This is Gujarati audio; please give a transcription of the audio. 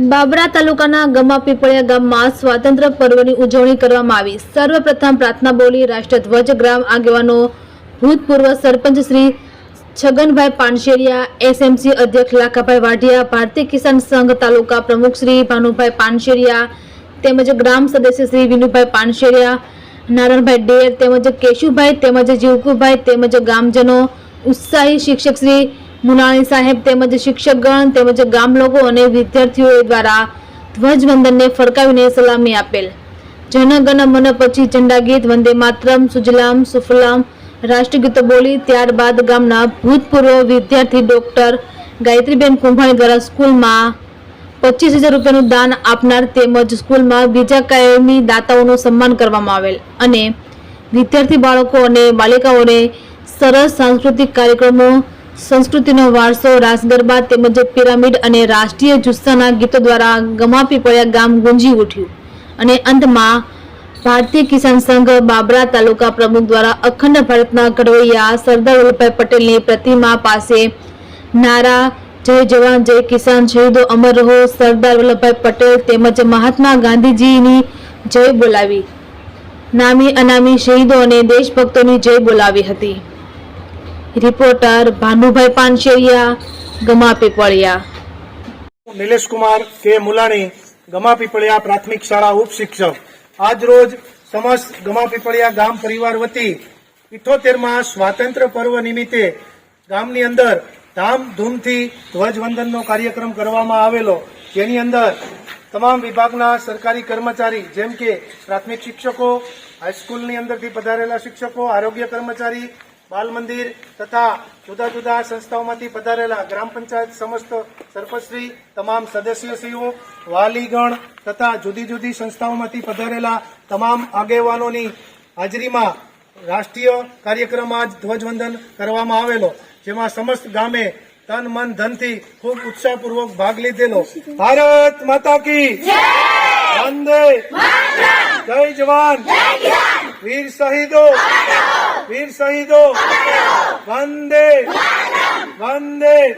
બાબરા તાલુકાના ગમા પીપળિયા ગામમાં સ્વાતંત્ર્ય પર્વની ઉજવણી કરવામાં આવી. સર્વપ્રથમ પ્રાર્થના બોલી રાષ્ટ્રધ્વજ ગ્રામ આગેવાનો ભૂતપૂર્વ સરપંચ શ્રી છગનભાઈ પાનશેરિયા, એસએમસી અધ્યક્ષ લાખાભાઈ વાઢિયા, ભારતીય કિસાન સંઘ તાલુકા પ્રમુખ શ્રી ભાનુભાઈ પાનશેરિયા તેમજ ગ્રામ સદસ્ય શ્રી વિનુભાઈ પાનશેરિયા નારાયણભાઈ ડેર તેમજ કેશુભાઈ તેમજ જીવકુભાઈ તેમજ ગામજનો, ઉત્સાહી શિક્ષક શ્રી મુનાણી સાહેબ તેમજ શિક્ષકગણ તેમજ ગામ લોકો અને વિદ્યાર્થીઓ દ્વારા ધ્વજવંદનને ફરકાવીને સલામી આપેલ. જનગણ મન પછી ઝંડા ગીત, વંદે માતરમ, સુજલામ, સુફલામ, રાષ્ટ્રગીતો બોલી ત્યારબાદ ગામના ભૂતપૂર્વ વિદ્યાર્થી ડોક્ટર ગાયત્રીબેન કુંભાણી દ્વારા સ્કૂલમાં પચીસ હજાર રૂપિયાનું દાન આપનાર તેમજ સ્કૂલમાં બીજા કાયમી દાતાઓનું સન્માન કરવામાં આવેલ અને વિદ્યાર્થી બાળકો અને બાલિકાઓને સરસ સાંસ્કૃતિક કાર્યક્રમો સંસ્કૃતિનો વારસો રાસ ગરબા તેમજ પિરામિડ અને રાષ્ટ્રીય જુસ્સાના ગીતો દ્વારા ગમાપી પડ્યા ગામ ગુંજી ઉઠ્યું. અને અંતમાં ભારતીય કિસાન સંઘ બાબરા તાલુકા પ્રમુખ દ્વારા અખંડ ભારતના ઘડવૈયા સરદાર વલ્લભભાઈ પટેલની પ્રતિમા પાસે નારા, જય જવાન, જય કિસાન, શહીદો અમર રહો, સરદાર વલ્લભભાઈ પટેલ તેમજ મહાત્મા ગાંધીજીની જય બોલાવી. નામી અનામી શહીદો અને દેશભક્તોની જય બોલાવી હતી. રિપોર્ટર ભાનુભાઈ પાનશેરિયા, ગમા પીપળિયા. નિલેશ કુમાર કે મુલાણી, ગમા પીપળિયા પ્રાથમિક શાળા ઉપશિક્ષક. આજ રોજ સમસ્ત ગમા પીપળિયા ગામ પરિવાર વતી ઇઠોતેરમાં સ્વાતંત્ર્ય પર્વ નિમિત્તે ગામની અંદર ધામધૂમથી ધ્વજવંદનનો કાર્યક્રમ કરવામાં આવેલો. જેની અંદર તમામ વિભાગના સરકારી કર્મચારી, જેમ કે પ્રાથમિક શિક્ષકો, હાઈસ્કૂલની અંદરથી પધારેલા શિક્ષકો, આરોગ્ય કર્મચારી બાલ મંદિર તથા જુદા જુદા સંસ્થાઓમાંથી પધારેલા ગ્રામ પંચાયત સમસ્ત સરપંચશ્રી તમામ સદસ્યશ્રીઓ વાલીગણ તથા જુદી જુદી સંસ્થાઓમાંથી પધારેલા તમામ આગેવાનોની હાજરીમાં રાષ્ટ્રીય કાર્યક્રમ આજ ધ્વજવંદન કરવામાં આવેલો જેમાં સમસ્ત ગામે તન મન ધનથી ખૂબ ઉત્સાહપૂર્વક ભાગ લીધેલો. ભારત માતા કી વંદે જય જવાન! વીર શહીદો! વીર શહીદો. વંદે. વંદે.